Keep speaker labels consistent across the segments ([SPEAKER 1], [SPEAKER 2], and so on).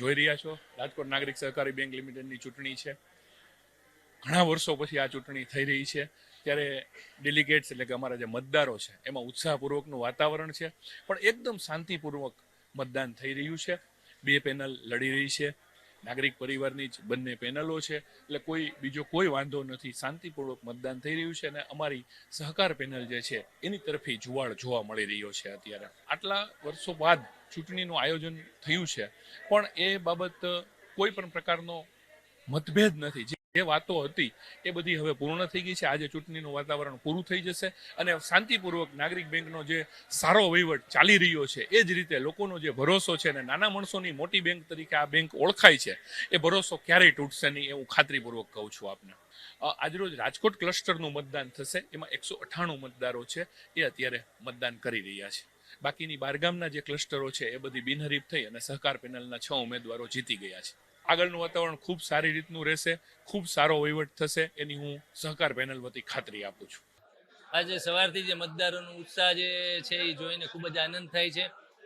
[SPEAKER 1] જોઈ રહ્યા છો. રાજકોટ નાગરિક સહકારી બેંક લિમિટેડની ચૂંટણી છે. ઘણા વર્ષો પછી આ ચૂંટણી થઈ રહી છે. ત્યારે ડેલિગેટ્સ એટલે કે અમારા જે મતદારો છે, એમાં ઉત્સાહપૂર્વકનું વાતાવરણ છે. પણ એકદમ શાંતિપૂર્વક મતદાન થઈ રહ્યું છે. બે પેનલ લડી રહી છે. નાગરિક પરિવારની જ બંને પેનલો છે. એટલે કોઈ, બીજો કોઈ વાંધો નથી. શાંતિપૂર્વક મતદાન થઈ રહ્યું છે અને અમારી સહકાર પેનલ જે છે, એની તરફી જુવાળ જોવા મળી રહ્યો છે અત્યારે. આટલા વર્ષો બાદ ચૂંટણીનું આયોજન થયું છે. પણ એ બાબત કોઈ પણ પ્રકારનો મતભેદ નથી. જે વાતો હતી એ બધી હવે પૂર્ણ થઈ ગઈ છે. આજે ચૂંટણીનું વાતાવરણ પૂરું થઈ જશે અને શાંતિપૂર્વક નાગરિક બેંકનો જે સારો વહીવટ ચાલી રહ્યો છે, એ જ રીતે લોકોનો જે ભરોસો છે અને નાના માણસોની મોટી બેંક તરીકે આ બેંક ઓળખાય છે, એ ભરોસો ક્યારેય તૂટશે નહીં એ હું ખાતરીપૂર્વક કહું છું આપને. આજરોજ રાજકોટ ક્લસ્ટરનું મતદાન થશે, એમાં એકસો અઠ્ઠાણું મતદારો છે, એ અત્યારે મતદાન કરી રહ્યા છે. બાકીની બારગામના જે ક્લસ્ટરો છે, એ બધી બિનહરીફ થઈ અને સહકાર પેનલના છ ઉમેદવારો જીતી ગયા છે. આગળનું વાતાવરણ ખૂબ સારી રીતનું રહેશે, ખૂબ સારો વહીવટ થશે, એની હું સહકાર પેનલ વતી ખાતરી આપું છું.
[SPEAKER 2] આજે સવારથી જે મતદારોનો ઉત્સાહ જે છે એ જોઈને ખૂબ જ આનંદ થાય છે.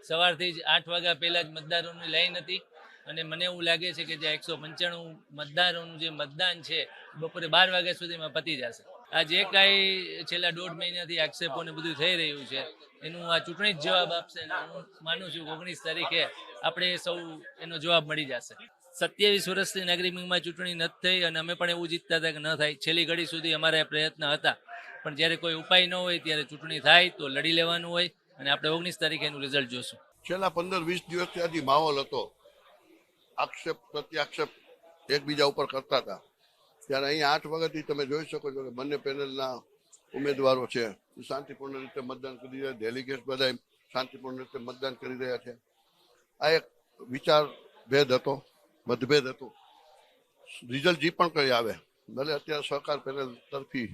[SPEAKER 2] સવારથી જ આઠ વાગ્યા પહેલાં જ મતદારોની લાઈન હતી અને મને એવું લાગે છે કે જે એકસો પંચાણું મતદારોનું જે મતદાન છે બપોરે બાર વાગ્યા સુધીમાં પતી જશે. આ જે કાંઈ છેલ્લા દોઢ મહિનાથી આક્ષેપો ને બધું થઈ રહ્યું છે. એનું આ ચૂંટણી જ જવાબ આપશે હું માનું છું ઓગણીસ તારીખે આપણે સૌ એનો જવાબ મળી જશે. સત્યાવીસ વર્ષથી નાગરિક બેંકમાં ચૂંટણી નથી થઈ અને અમે પણ એવું જીતતા હતા કે ન થાય. છેલ્લી ઘડી સુધી અમારા પ્રયત્ન હતા. પણ જ્યારે કોઈ ઉપાય ન હોય, ત્યારે ચૂંટણી થાય તો લડી લેવાનું હોય અને આપણે ઓગણીસ તારીખે એનું રિઝલ્ટ જોશું.
[SPEAKER 3] છેલ્લા પંદર, વીસ દિવસથી હજી માહોલ હતો. આક્ષેપ, પ્રત્યાક્ષેપ એકબીજા ઉપર કરતા હતા. ત્યારે અહીંયા આઠ વાગ્યાથી તમે જોઈ શકો છો કે બંને પેનલના ઉમેદવારો છે. શાંતિપૂર્ણ રીતે મતદાન કરી રહ્યા ડેલિગેટ બધા શાંતિપૂર્ણ રીતે મતદાન કરી રહ્યા છે. આ એક વિચાર ભેદ હતો. મતભેદ હતો. રિઝલ્ટ જે પણ કઈ આવે, ભલે અત્યારે સહકાર પેનલ તરફી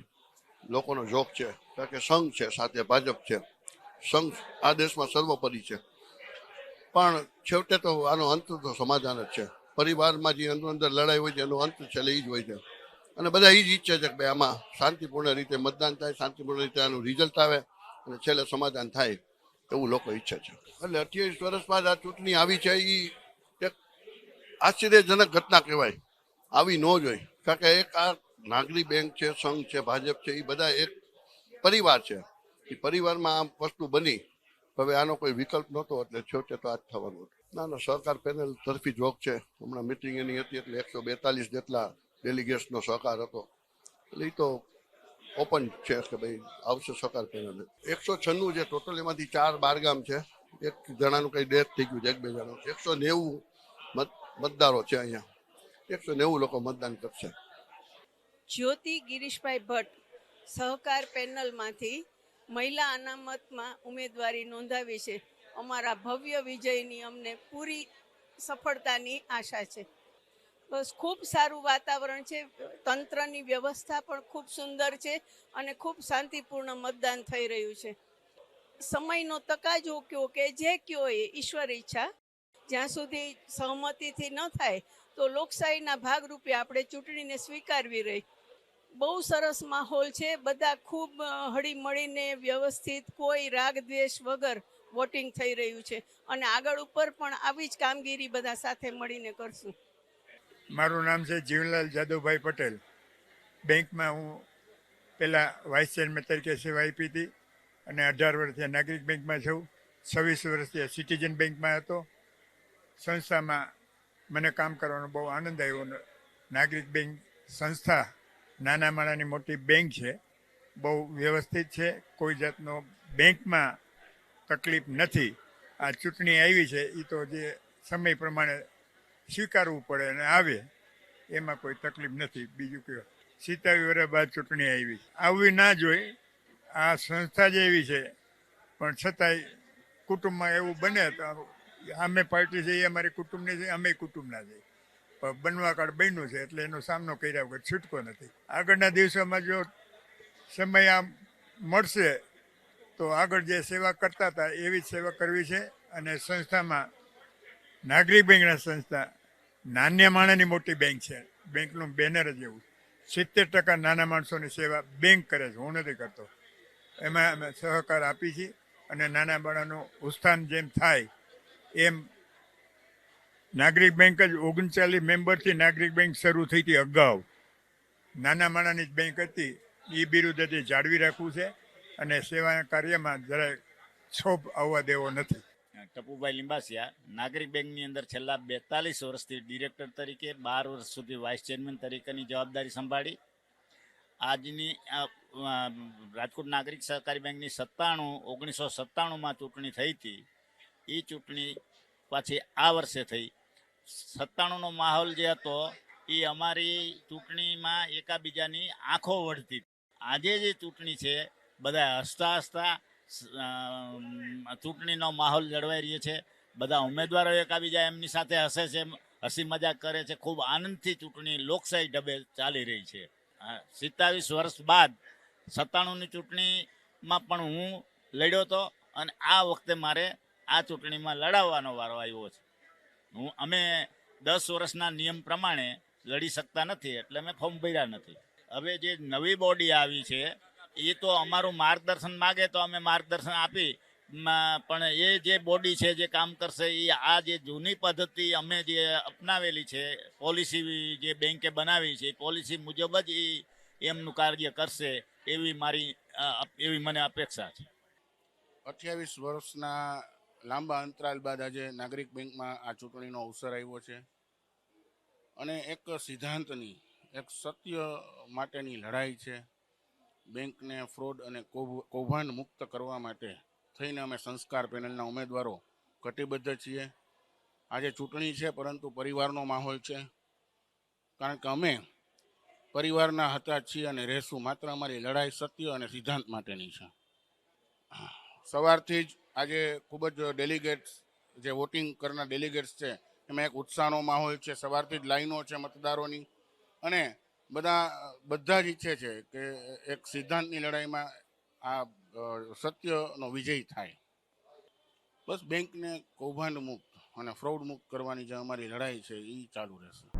[SPEAKER 3] લોકોનો જોગ છે, કારણ કે સંઘ છે, સાથે ભાજપ છે. સંઘ આ દેશમાં સર્વોપરી છે. પણ છેવટે તો આનો અંત તો સમાધાન જ છે. પરિવારમાં જે અંદર અંદર લડાઈ હોય છે, એનો અંત છેલ્લે એ જ હોય છે. અને બધા એ જ ઈચ્છે છે કે ભાઈ આમાં શાંતિપૂર્ણ રીતે મતદાન થાય, શાંતિપૂર્ણ રીતે આનું રિઝલ્ટ આવે અને છેલ્લે સમાધાન થાય એવું લોકો ઈચ્છે છે. એટલે અઠ્યાવીસ વર્ષ બાદ આ ચૂંટણી આવી છે એ આશ્ચર્યજનક ઘટના કહેવાય. આવી ન જોઈ કારણ કે એક આ નાગરી બેંક છે, સંઘ છે, ભાજપ છે એ બધા એક પરિવાર છે. એ પરિવારમાં આમ વસ્તુ બની. હવે આનો કોઈ વિકલ્પ નહોતો, એટલે છેવટે તો આ જ થવાનું હતું. ના ના, સરકાર પેનલ તરફી જોગ છે હમણાં મિટિંગ એની હતી, એટલે એકસો બેતાલીસ જેટલા ડેલિગેટ્સનો સહકાર હતો. એટલે એ તો ઓપન છે કે ભાઈ આવશે સહકાર પેનલ. એકસો છન્નું જે ટોટલ એમાંથી ચાર બારગામ છે, એક જણાનું કંઈ ડેથ થઈ ગયું છે એક બે જણાનું એકસો નેવું મત મતદારો છે અહીંયા. એકસો નેવું લોકો મતદાન કરશે.
[SPEAKER 4] જ્યોતિ ગિરીશભાઈ ભટ્ટ સહકાર પેનલમાંથી મહિલા અનામતમાં ઉમેદવારી નોંધાવી છે. અમારા ભવ્ય વિજયની અમને પૂરી સફળતાની આશા છે. બસ ખૂબ સારું વાતાવરણ છે. તંત્રની વ્યવસ્થા પણ ખૂબ સુંદર છે અને ખૂબ શાંતિપૂર્ણ મતદાન થઈ રહ્યું છે. સમયનો તકાજો કયો કે જે કયો એ ઈશ્વર ઈચ્છા જ્યાં સુધી સહમતિથી ન થાય, તો લોકશાહીના ભાગરૂપે આપણે ચૂંટણીને સ્વીકારવી રહી. બહુ સરસ માહોલ છે. બધા ખૂબ હળીમળીને વ્યવસ્થિત, કોઈ રાગ દ્વેષ વગર વોટિંગ થઈ રહ્યું છે. અને આગળ ઉપર પણ આવી જ કામગીરી બધા સાથે મળીને કરશું.
[SPEAKER 5] મારું નામ છે જીવનલાલ જાદવભાઈ પટેલ. બેંકમાં હું પહેલાં વાઇસ ચેરમેન તરીકે સેવા આપી હતી અને અઢાર વર્ષથી નાગરિક બેંકમાં છું. છવ્વીસ વર્ષથી સિટીઝન બેંકમાં હતો. સંસ્થામાં મને કામ કરવાનો બહુ આનંદ આવ્યો નાગરિક બેંક સંસ્થા નાના માણાની મોટી બેંક છે. બહુ વ્યવસ્થિત છે. કોઈ જાતનો બેંકમાં તકલીફ નથી. આ ચૂંટણી આવી છે. એ તો જે સમય પ્રમાણે સ્વીકારવું પડે અને આવે, એમાં કોઈ તકલીફ નથી. બીજું કયો? સિત્તાવી વર્ષ બાદ ચૂંટણી આવી. આવવી ના જોઈ. આ સંસ્થા જ એવી છે. પણ છતાંય કુટુંબમાં એવું બને તો અમે પાર્ટી છે, એ અમારી કુટુંબની છે, અમે કુટુંબના છે પણ બનવા કાળ બન્યું છે, એટલે એનો સામનો કર્યા વગર છૂટકો નથી. આગળના દિવસોમાં જો સમય આમ મળશે, તો આગળ જે સેવા કરતા હતા, એવી જ સેવા કરવી છે. અને સંસ્થામાં નાગરિક બેંકના સંસ્થા, નાન્ય માણસની મોટી બેંક છે. બેંકનું બેનર જ એવું. સિત્તેર ટકા નાના માણસોની સેવા બેંક કરે છે, હું નથી કરતો. એમાં અમે સહકાર આપી છીએ અને નાના બાળાનું ઉત્થાન જેમ થાય એમ નાગરિક બેંક જ ઓગણચાલીસ મેમ્બરથી નાગરિક બેંક શરૂ થઈ હતી અગાઉ. નાના માણાની જ બેંક હતી. એ બિરુદ હજી જાળવી રાખવું છે અને સેવા કાર્યમાં જરાય છોપ આવવા દેવો નથી.
[SPEAKER 6] ટપુભાઈ લિંબાસિયા, નાગરિક બેંકની અંદર છેલ્લા બેતાલીસ વર્ષથી ડિરેક્ટર તરીકે, બાર વર્ષ સુધી વાઇસ ચેરમેન તરીકેની જવાબદારી સંભાળી. આજની રાજકોટ નાગરિક સહકારી બેંકની સત્તાણું, ઓગણીસો સત્તાણુંમાં ચૂંટણી થઈ હતી. એ ચૂંટણી પાછી આ વર્ષે થઈ. સત્તાણુંનો માહોલ જે હતો એ અમારી ચૂંટણીમાં એકાબીજાની આંખો વળતી. આજે જે ચૂંટણી છે, બધા હસતા હસતા ચૂંટણીનો માહોલ જળવાઈ રહ્યો છે. બધા ઉમેદવારો એકાબીજા એમની સાથે હસે છે, હસી મજાક કરે છે. ખૂબ આનંદથી ચૂંટણી લોકશાહી ઢબે ચાલી રહી છે. સિત્તાવીસ વર્ષ બાદ સત્તાણુંની ચૂંટણીમાં પણ હું લડ્યો હતો અને આ વખતે મારે આ ચૂંટણીમાં લડાવવાનો વારો આવ્યો છે. હું, અમે દસ વર્ષના નિયમ પ્રમાણે લડી શકતા નથી, એટલે અમે ફોર્મ ભર્યા નથી. હવે જે નવી બોડી આવી છે એ તો અમારું માર્ગદર્શન માગે તો અમે માર્ગદર્શન આપી પણ એ જે બોડી છે, જે કામ કરશે એ આ જે જૂની પદ્ધતિ અમે જે અપનાવેલી છે પોલિસી જે બેંકે બનાવી છે પોલિસી મુજબ જ એ એમનું કાર્ય કરશે, એવી મારી એવી મને અપેક્ષા છે.
[SPEAKER 7] અઠ્યાવીસ વર્ષના લાંબા અંતરાલ બાદ આજે નાગરિક બેંકમાં આ ચૂંટણીનો અવસર આવ્યો છે. અને એક સિદ્ધાંતની, એક સત્ય માટેની લડાઈ છે. બેંકને ફ્રોડ અને કૌભ- કૌભાંડ મુક્ત કરવા માટે થઈને અમે સંસ્કાર પેનલના ઉમેદવારો કટિબદ્ધ છીએ. આજે ચૂંટણી છે, પરંતુ પરિવારનો માહોલ છે. કારણ કે અમે પરિવારના હતા છીએ અને રહેશું. માત્ર અમારી લડાઈ સત્ય અને સિદ્ધાંત માટેની છે. સવારથી જ આજે ખૂબ જ ડેલિગેટ્સ જે વોટિંગ કરનાર ડેલિગેટ્સ છે, એમાં એક ઉત્સાહનો માહોલ છે, સવારથી જ લાઈનો છે મતદારોની. અને બધા બધા જ ઈચ્છે છે કે એક સિદ્ધાંતની લડાઈમાં આ સત્યનો વિજય થાય. બસ બેંકને કૌભાંડ મુક્ત અને ફ્રોડ મુક્ત કરવાની જે અમારી લડાઈ છે એ ચાલુ રહેશે.